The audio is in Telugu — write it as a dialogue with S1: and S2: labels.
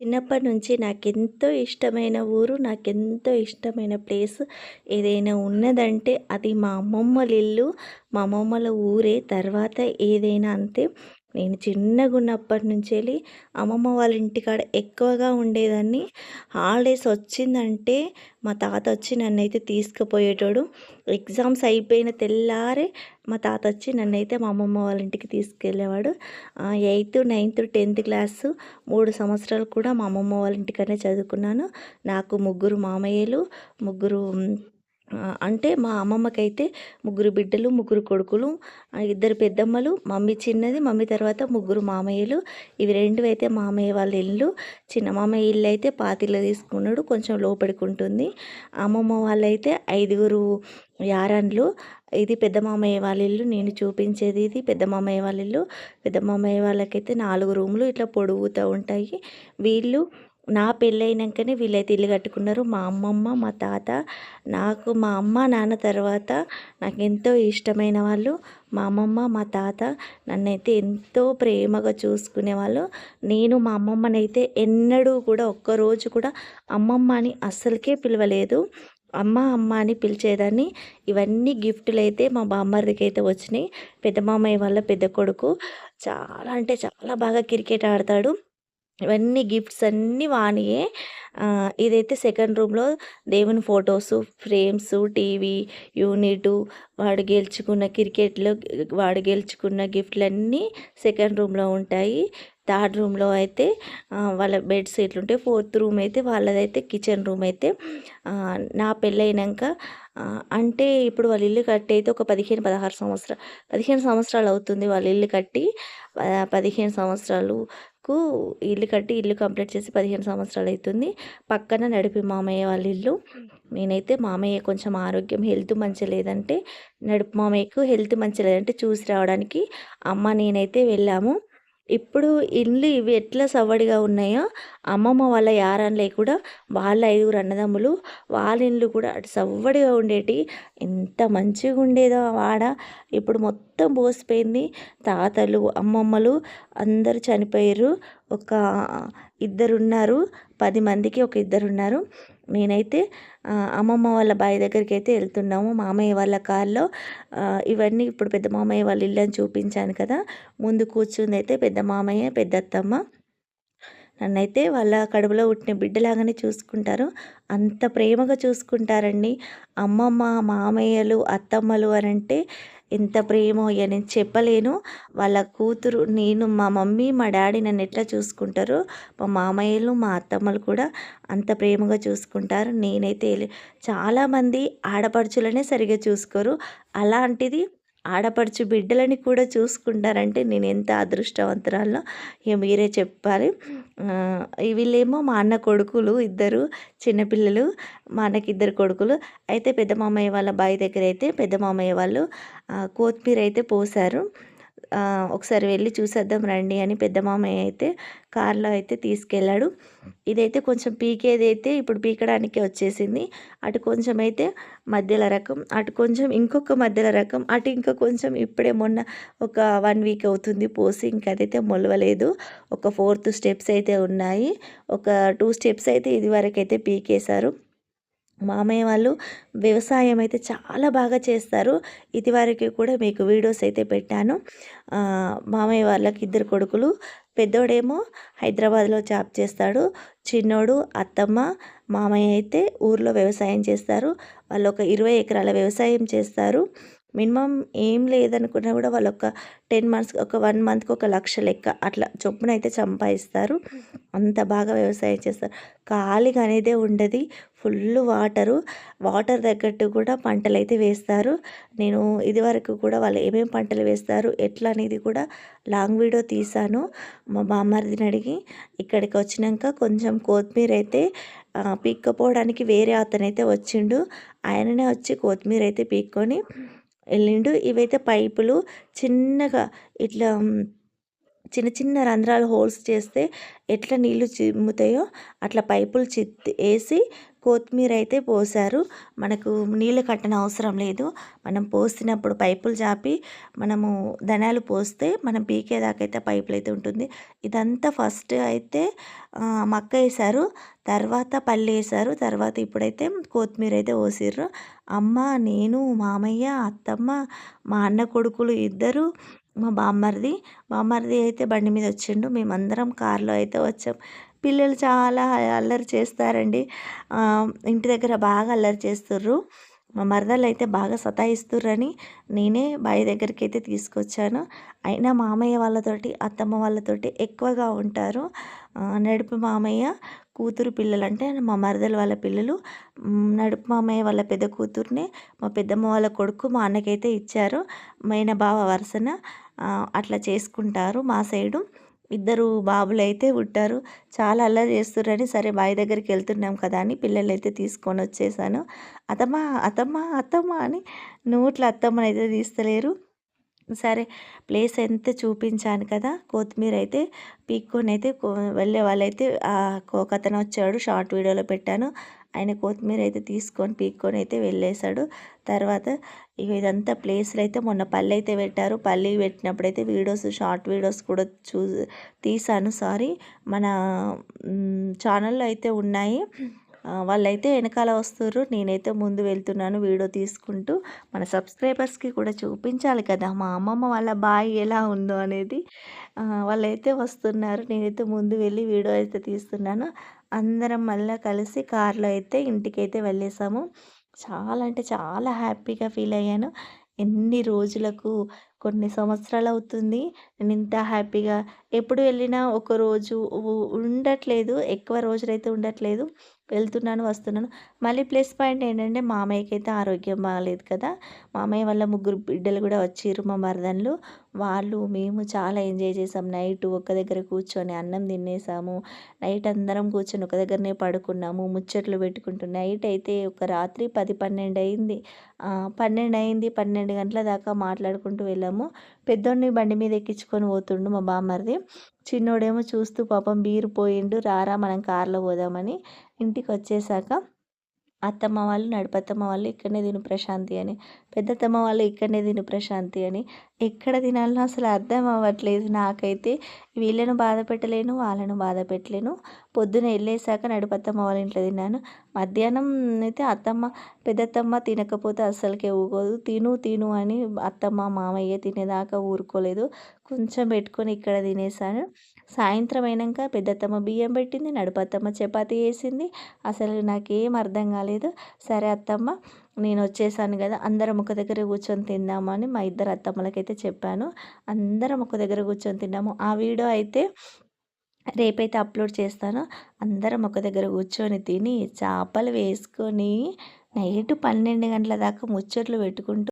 S1: చిన్నప్పటి నుంచి నాకెంతో ఇష్టమైన ఊరు, నాకెంతో ఇష్టమైన ప్లేస్ ఏదైనా ఉన్నదంటే అది మా అమ్మమ్మల ఇల్లు, మా అమ్మమ్మల ఊరే. తర్వాత ఏదైనా అంతే. నేను చిన్నగున్నప్పటి నుంచెల్లి అమ్మమ్మ వాళ్ళ ఇంటికాడ ఎక్కువగా ఉండేదాన్ని. హాలిడేస్ వచ్చిందంటే మా తాత వచ్చి నన్నైతే తీసుకుపోయేటోడు. ఎగ్జామ్స్ అయిపోయిన తెల్లారే మా తాత వచ్చి నన్నైతే మా అమ్మమ్మ వాళ్ళ ఇంటికి తీసుకెళ్ళేవాడు. ఎయిత్, నైన్త్, టెన్త్ క్లాసు మూడు సంవత్సరాలు కూడా మా అమ్మమ్మ వాళ్ళ ఇంటికనే చదువుకున్నాను. నాకు ముగ్గురు మామయ్యలు, ముగ్గురు అంటే మా అమ్మమ్మకైతే ముగ్గురు బిడ్డలు, ముగ్గురు కొడుకులు, ఇద్దరు పెద్దమ్మలు, మమ్మీ చిన్నది, మమ్మీ తర్వాత ముగ్గురు మామయ్యలు. ఇవి రెండు అయితే మామయ్య వాళ్ళ ఇల్లు. చిన్న మామయ్య ఇల్లు అయితే పాతిళ్ళు తీసుకున్నాడు. కొంచెం లోపడుకుంటుంది అమ్మమ్మ వాళ్ళైతే ఐదుగురు యారన్లు ఇది పెద్ద మామయ్య వాళ్ళ ఇల్లు. నేను చూపించేది ఇది పెద్ద మామయ్య వాళ్ళ ఇల్లు. పెద్ద మామయ్య వాళ్ళకైతే నాలుగు రూములు ఇట్లా పొడుగుతూ ఉంటాయి. వీళ్ళు నా పెళ్ళైనాకనే వీళ్ళైతే ఇల్లు కట్టుకున్నారు. మా అమ్మమ్మ, మా తాత నాకు మా అమ్మ, నాన్న తర్వాత నాకు ఎంతో ఇష్టమైన వాళ్ళు మా అమ్మమ్మ, మా తాత నన్నైతే ఎంతో ప్రేమగా చూసుకునేవాళ్ళు. నేను మా అమ్మమ్మనైతే ఎన్నడూ కూడా ఒక్కరోజు కూడా అమ్మమ్మ అని అస్సలకే పిలవలేదు. అమ్మ అమ్మ అని పిలిచేదాన్ని. ఇవన్నీ గిఫ్టులైతే మా బామ్మర్దికి అయితే వచ్చినాయి. పెద్ద మామయ్య వాళ్ళ పెద్ద కొడుకు చాలా అంటే చాలా బాగా క్రికెట్ ఆడతాడు. ఇవన్నీ గిఫ్ట్స్ అన్నీ వానియే. ఇదైతే సెకండ్ రూమ్‌లో దేవుని ఫోటోసు, ఫ్రేమ్స్, టీవీ యూనిటు, వాడు గెలుచుకున్న క్రికెట్‌లో వాడు గెలుచుకున్న గిఫ్ట్‌లన్నీ సెకండ్ రూమ్‌లో ఉంటాయి. థర్డ్ రూమ్‌లో అయితే వాళ్ళ బెడ్ షీట్లు ఉంటాయి. ఫోర్త్ రూమ్ అయితే వాళ్ళదైతే కిచెన్ రూమ్ అయితే నా పెళ్ళైనాక అంటే ఇప్పుడు వాళ్ళ ఇల్లు కట్టి అయితే ఒక పదిహేను పదహారు సంవత్సరాలు పదిహేను సంవత్సరాలు అవుతుంది వాళ్ళ ఇల్లు కట్టి. పదిహేను సంవత్సరాలు సంవత్సరాలకు ఇల్లు కట్టి ఇల్లు కంప్లీట్ చేసి పదిహేను సంవత్సరాలు అవుతుంది. పక్కన నడిపి మామయ్య వాళ్ళ ఇల్లు. నేనైతే మామయ్య కొంచెం ఆరోగ్యం హెల్త్ మంచి లేదంటే నడుపు మామయ్యకు హెల్త్ మంచి లేదంటే చూసి రావడానికి అమ్మ నేనైతే వెళ్ళాము. ఇప్పుడు ఇల్లు ఇవి ఎట్లా సవ్వడిగా ఉన్నాయో అమ్మమ్మ వాళ్ళ యారాన్లే కూడా వాళ్ళ ఐదుగురు అన్నదమ్ములు వాళ్ళ ఇల్లు కూడా అటు సవ్వడిగా ఉండేటి ఎంత మంచిగా ఉండేదో వాడ ఇప్పుడు మొత్తం మొత్తం బోసిపోయింది. తాతలు అమ్మమ్మలు అందరూ చనిపోయారు. ఒక ఇద్దరున్నారు. పది మందికి ఒక ఇద్దరున్నారు. నేనైతే అమ్మమ్మ వాళ్ళ బావి దగ్గరికి అయితే వెళ్తున్నాము. మామయ్య వాళ్ళ కారులో. ఇవన్నీ ఇప్పుడు పెద్ద మామయ్య వాళ్ళ ఇల్లు అని చూపించాను కదా. ముందు కూర్చుంది అయితే పెద్ద మామయ్య పెద్దత్తమ్మ నన్నైతే వాళ్ళ కడుపులో పుట్టిన బిడ్డలాగానే చూసుకుంటారు. అంత ప్రేమగా చూసుకుంటారండి. అమ్మమ్మ మామయ్యలు అత్తమ్మలు అని అంటే ఎంత ప్రేమో ఇక నేను చెప్పలేను. వాళ్ళ కూతురు నేను మా మమ్మీ మా డాడీ నన్ను ఎట్లా చూసుకుంటారో? మా మామయ్యలు మా అత్తమ్మలు కూడా అంత ప్రేమగా చూసుకుంటారు. నేనైతే చాలామంది ఆడపడుచులనే సరిగ్గా చూసుకోరు. అలాంటిది ఆడపడుచు బిడ్డలని కూడా చూసుకుంటారంటే నేను ఎంత అదృష్టవంతురాల్లో? ఇక మీరే చెప్పాలి. వీళ్ళేమో మా అన్న కొడుకులు ఇద్దరు చిన్నపిల్లలు మా అన్నకి ఇద్దరు కొడుకులు. అయితే పెద్ద మామయ్య వాళ్ళ బావి దగ్గర అయితే పెద్ద మామయ్య వాళ్ళు కొత్తిమీర అయితే పోసారు ఒకసారి వెళ్ళి చూసేద్దాం రండి అని పెద్ద మామయ్య అయితే కార్లో అయితే తీసుకెళ్ళాడు. ఇదైతే కొంచెం పీకేది అయితే ఇప్పుడు పీకడానికి వచ్చేసింది. అటు కొంచెం అయితే మధ్యలో రకం అటు కొంచెం ఇంకొక మధ్యల రకం అటు ఇంకా కొంచెం ఇప్పుడే మొన్న ఒక వన్ వీక్ అవుతుంది పోసి ఇంకా అదైతే మొలవలేదు. ఒక ఫోర్త్ స్టెప్స్ అయితే ఉన్నాయి. ఒక టూ స్టెప్స్ అయితే ఇది వరకు అయితే పీకేశారు. మామయ్య వాళ్ళు వ్యవసాయం అయితే చాలా బాగా చేస్తారు. ఇదివరకు కూడా మీకు వీడియోస్ అయితే పెట్టాను. మామయ్య వాళ్ళకి ఇద్దరు కొడుకులు. పెద్దోడేమో హైదరాబాద్లో జాబ్ చేస్తాడు. చిన్నోడు అత్తమ్మ మామయ్య అయితే ఊర్లో వ్యవసాయం చేస్తారు. వాళ్ళు ఒక ఇరవై ఎకరాల వ్యవసాయం చేస్తారు. మినిమం ఏం లేదనుకున్నా కూడా వాళ్ళు ఒక టెన్ మంత్స్ ఒక వన్ మంత్కి ఒక లక్ష లెక్క అట్లా చొప్పున అయితే సంపాదిస్తారు. అంత బాగా వ్యవసాయం చేస్తారు. ఖాళీగా అనేదే ఉండదు. Full water. వాటర్ తగ్గట్టు కూడా పంటలు అయితే వేస్తారు. నేను ఇదివరకు కూడా వాళ్ళు ఏమేమి పంటలు వేస్తారు ఎట్లా అనేది కూడా లాంగ్ వీడియో తీశాను మా బామ్మారిదిని అడిగి ఇక్కడికి వచ్చినాక కొంచెం కొత్తిమీర అయితే పీక్కపోవడానికి వేరే అతనైతే వచ్చిండు. ఆయననే వచ్చి కొత్తిమీర అయితే పీక్కొని వెళ్ళిండు ఇవైతే పైపులు చిన్నగా ఇట్లా చిన్న చిన్న రంధ్రాలు హోల్స్ చేస్తే ఎట్లా నీళ్ళు చిమ్ముతాయో అట్లా పైపులు చిత్తి వేసి కొత్తిమీర అయితే పోసారు. మనకు నీళ్ళు కట్టన అవసరం లేదు. మనం పోసినప్పుడు పైపులు చాపి మనము ధనాలు పోస్తే మనం పీకేదాకైతే పైపులు అయితే ఉంటుంది. ఇదంతా ఫస్ట్ అయితే మక్క వేసారు. తర్వాత పల్లి వేసారు. తర్వాత ఇప్పుడైతే కొత్తిమీర అయితే పోసిర్రు. అమ్మ నేను మామయ్య అత్తమ్మ మా అన్న కొడుకులు ఇద్దరు మా బామ్మర్ది. బామ్మర్ది అయితే బండి మీద వచ్చిండు. మేమందరం కారులో అయితే వచ్చాం. పిల్లలు చాలా అల్లరి చేస్తారండి. ఇంటి దగ్గర బాగా అల్లరి చేస్తుర్రు. మా మరదలు అయితే బాగా సతాయిస్తుర్రని నేనే బావి దగ్గరికి అయితే తీసుకొచ్చాను. అయినా మామయ్య వాళ్ళతోటి అత్తమ్మ వాళ్ళతోటి ఎక్కువగా ఉంటారు. నడుపు మామయ్య కూతురు పిల్లలు అంటే మా మరదలు వాళ్ళ పిల్లలు. నడుపు మామయ్య వాళ్ళ పెద్ద కూతుర్ని మా పెద్దమ్మ వాళ్ళ కొడుకు మా అన్నకైతే ఇచ్చారు. మైన బావ వరుసన అట్లా చేసుకుంటారు మా సైడు. ఇద్దరు బాబులు అయితే పుట్టారు. చాలా అల్లరి చేస్తుర్రని సరే బావి దగ్గరికి వెళ్తున్నాం కదా అని పిల్లలు అయితే తీసుకొని వచ్చేసాను. అతమ్మ అత్తమ్మ అత్తమ్మ అని నోట్లో అత్తమ్మని అయితే తీస్తలేరు. సరే ప్లేస్ ఎంత చూపించాను కదా కొత్తిమీర అయితే పీక్కొని అయితే వెళ్ళే వాళ్ళైతే ఒక అతను వచ్చాడు షార్ట్ వీడియోలో పెట్టాను. ఆయన కొత్తిమీర అయితే తీసుకొని పీక్కొని అయితే వెళ్ళేశాడు. తర్వాత ఇక ఇదంతా ప్లేస్లు అయితే మొన్న పల్లె అయితే పెట్టారు. పల్లి పెట్టినప్పుడు అయితే వీడియోస్ షార్ట్ వీడియోస్ కూడా చూ తీసాను. సారీ. మన ఛానల్లో అయితే ఉన్నాయి. వాళ్ళైతే వెనకాల వస్తుర్రు. నేనైతే ముందు వెళ్తున్నాను వీడియో తీసుకుంటూ. మన సబ్స్క్రైబర్స్కి కూడా చూపించాలి కదా మా అమ్మమ్మ వాళ్ళ బాయ్ ఎలా ఉందో అనేది. వాళ్ళైతే వస్తున్నారు. నేనైతే ముందు వెళ్ళి వీడియో అయితే తీస్తున్నాను. అందరం మళ్ళీ కలిసి కార్లో అయితే ఇంటికైతే వెళ్ళేసాము. చాలా అంటే చాలా హ్యాపీగా ఫీల్ అయ్యాను. ఎన్ని రోజులకు కొన్ని సంవత్సరాలు అవుతుంది నేను ఇంత హ్యాపీగా ఎప్పుడు వెళ్ళినా ఒకరోజు ఉండట్లేదు. ఎక్కువ రోజులైతే ఉండట్లేదు. వెళ్తున్నాను వస్తున్నాను. మళ్ళీ ప్లస్ పాయింట్ ఏంటంటే మామయ్యకి అయితే ఆరోగ్యం బాగాలేదు కదా. మామయ్య వాళ్ళ ముగ్గురు బిడ్డలు కూడా వచ్చారు మా మరదన్లు. వాళ్ళు మేము చాలా ఎంజాయ్ చేసాం. నైట్ ఒక్క దగ్గర కూర్చొని అన్నం తినేసాము. నైట్ అందరం కూర్చొని ఒక దగ్గరనే పడుకున్నాము. ముచ్చట్లు పెట్టుకుంటూ నైట్ అయితే ఒక రాత్రి పది పన్నెండు అయింది. పన్నెండు అయింది. పన్నెండు గంటల దాకా మాట్లాడుకుంటూ వెళ్ళాము పెద్దోడిని బండి మీద ఎక్కించుకొని పోతుండు మా బామ్మరిది. చిన్నోడేమో చూస్తూ పాపం బీరు పోయిండు. రారా మనం కార్లో పోదామని ఇంటికి వచ్చేసాక అత్తమ్మ వాళ్ళు నడిపత్తమ్మ వాళ్ళు ఇక్కడనే తిను ప్రశాంతి అని. పెద్దత్తమ్మ వాళ్ళు ఇక్కడనే తిను ప్రశాంతి అని. ఎక్కడ తినాలనో అసలు అర్థం అవ్వట్లేదు. నాకైతే వీళ్ళను బాధ పెట్టలేను వాళ్ళను బాధ పెట్టలేను. పొద్దున వెళ్ళేసాక నడిపత్తమ్మ వాళ్ళ ఇంట్లో తిన్నాను. మధ్యాహ్నం అయితే అత్తమ్మ పెద్దత్తమ్మ తినకపోతే అస్సలకే ఊకోదు తిను తిను అని అత్తమ్మ మామయ్య తినేదాకా ఊరుకోలేదు. కొంచెం పెట్టుకొని ఇక్కడ తినేసాను సాయంత్రం అయినాక పెద్దత్తమ్మ బియ్యం పెట్టింది నడుపత్తమ్మ చపాతి వేసింది అసలు నాకేం అర్థం కాలేదు. సరే అత్తమ్మ నేను వచ్చేసాను కదా అందరం ఒక దగ్గర కూర్చొని తిందామని మా ఇద్దరు అత్తమ్మలకైతే చెప్పాను. అందరం ఒక దగ్గర కూర్చొని తిన్నాము ఆ వీడియో అయితే రేపైతే అప్లోడ్ చేస్తాను. అందరం ఒక దగ్గర కూర్చొని తిని చేపలు వేసుకొని నైట్ పన్నెండు గంటల దాకా ముచ్చట్లు పెట్టుకుంటూ